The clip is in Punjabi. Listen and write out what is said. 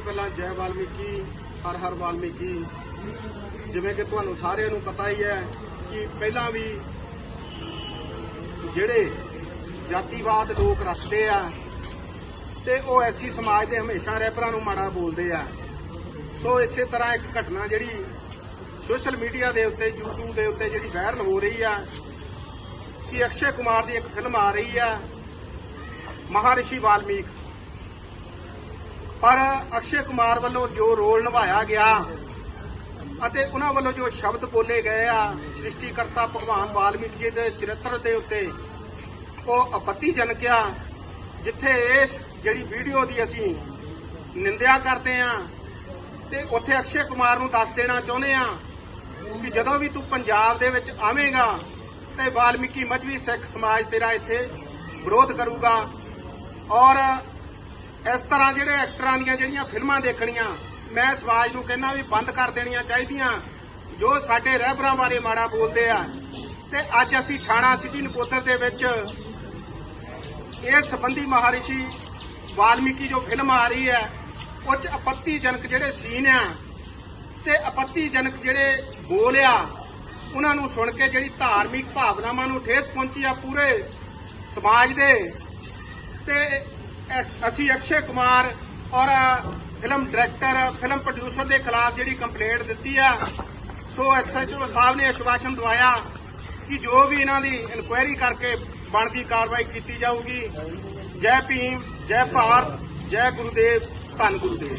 ਪਹਿਲਾਂ ਜੈ ਵਾਲਮੀਕੀ, ਹਰ ਹਰ ਵਾਲਮੀਕੀ। ਜਿਵੇਂ ਕਿ ਤੁਹਾਨੂੰ ਸਾਰਿਆਂ ਨੂੰ ਪਤਾ ਹੀ ਹੈ ਕਿ ਪਹਿਲਾਂ ਵੀ ਜਿਹੜੇ ਜਾਤੀਵਾਦ ਲੋਕ ਰੱਖਦੇ ਆ, ਤੇ ਉਹ ਐਸੀ ਸਮਾਜ ਦੇ ਹਮੇਸ਼ਾ ਰਹਿਬਰਾਂ ਨੂੰ ਮਾੜਾ ਬੋਲਦੇ ਆ। ਸੋ ਇਸੇ ਤਰ੍ਹਾਂ ਇੱਕ ਘਟਨਾ ਜਿਹੜੀ ਸੋਸ਼ਲ ਮੀਡੀਆ ਦੇ ਉੱਤੇ, YouTube ਦੇ ਉੱਤੇ ਜਿਹੜੀ ਵਾਇਰਲ ਹੋ ਰਹੀ ਆ, ਕਿ ਅਕਸ਼ੇ ਕੁਮਾਰ ਦੀ ਇੱਕ ਫਿਲਮ ਆ ਰਹੀ ਆ, ਮਹਾਰਿਸ਼ੀ ਵਾਲਮੀਕ। ਪਰ ਅਕਸ਼ੇ ਕੁਮਾਰ ਵੱਲੋਂ ਜੋ ਰੋਲ ਨਿਭਾਇਆ ਗਿਆ ਅਤੇ ਉਹਨਾਂ ਵੱਲੋਂ ਜੋ ਸ਼ਬਦ ਬੋਲੇ ਗਏ ਆ, ਸ੍ਰਿਸ਼ਟੀਕਰਤਾ ਭਗਵਾਨ ਵਾਲਮੀਕ ਜੀ ਦੇ ਚਰਿੱਤਰ ਦੇ ਉੱਤੇ, ਉਹ ਆਪੱਤੀਜਨਕ ਆ, ਜਿੱਥੇ ਇਸ ਜਿਹੜੀ ਵੀਡੀਓ ਦੀ ਅਸੀਂ ਨਿੰਦਿਆ ਕਰਦੇ ਆ ਤੇ ਉੱਥੇ ਅਕਸ਼ੇ ਕੁਮਾਰ ਨੂੰ ਦੱਸ ਦੇਣਾ ਚਾਹੁੰਦੇ ਆ ਕਿ ਜਦੋਂ ਵੀ ਤੂੰ ਪੰਜਾਬ ਦੇ ਵਿੱਚ ਆਵੇਂਗਾ ਤੇ ਵਾਲਮੀਕੀ ਮਜਬੀ ਸਿੱਖ ਸਮਾਜ ਤੇਰਾ ਇੱਥੇ ਵਿਰੋਧ ਕਰੂਗਾ ਔਰ ਇਸ ਤਰ੍ਹਾਂ ਜਿਹੜੇ ਐਕਟਰਾਂ ਦੀਆਂ ਜਿਹੜੀਆਂ ਫਿਲਮਾਂ ਦੇਖਣੀਆਂ, ਮੈਂ ਸਮਾਜ ਨੂੰ ਕਹਿੰਦਾ ਵੀ ਬੰਦ ਕਰ ਦੇਣੀਆਂ ਚਾਹੀਦੀਆਂ, ਜੋ ਸਾਡੇ ਰਹਿਬਰਾਂ ਬਾਰੇ ਮਾੜਾ ਬੋਲਦੇ ਆ। ਤੇ ਅੱਜ ਅਸੀਂ ਥਾਣਾ ਸਿਟੀ ਨਕੋਦਰ ਦੇ ਵਿੱਚ ਇਸ ਸੰਬੰਧੀ ਮਹਾਰਿਸ਼ੀ ਵਾਲਮੀਕੀ ਜੋ ਫਿਲਮ ਆ ਰਹੀ ਹੈ ਉਹ ਚ ਆਪੱਤੀਜਨਕ ਜਿਹੜੇ ਸੀਨ ਆ, ਤੇ ਆਪੱਤੀਜਨਕ ਜਿਹੜੇ ਬੋਲ ਆ, ਉਹਨਾਂ ਨੂੰ ਸੁਣ ਕੇ ਜਿਹੜੀ ਧਾਰਮਿਕ ਭਾਵਨਾਵਾਂ ਨੂੰ ਠੇਸ ਪਹੁੰਚੀ ਆ ਪੂਰੇ ਸਮਾਜ ਦੇ। ਤੇ ਅਸੀਂ ਅਕਸ਼ੇ ਕੁਮਾਰ ਔਰ ਫਿਲਮ ਡਾਇਰੈਕਟਰ, ਫਿਲਮ ਪ੍ਰੋਡਿਊਸਰ ਦੇ ਖਿਲਾਫ ਜਿਹੜੀ ਕੰਪਲੇਂਟ ਦਿੱਤੀ ਆ, ਸੋ ਐਸਐਚਓ ਸਾਹਿਬ ਨੇ ਆਸ਼ਵਾਸਨ ਦਵਾਇਆ ਕਿ ਜੋ ਵੀ ਇਹਨਾਂ ਦੀ ਇਨਕੁਆਇਰੀ ਕਰਕੇ ਬਣਦੀ ਕਾਰਵਾਈ ਕੀਤੀ ਜਾਊਗੀ। ਜੈ ਭੀਮ, ਜੈ ਭਾਰਤ, ਜੈ ਗੁਰੂਦੇਵ, ਧੰਨ ਗੁਰੂਦੇਵ।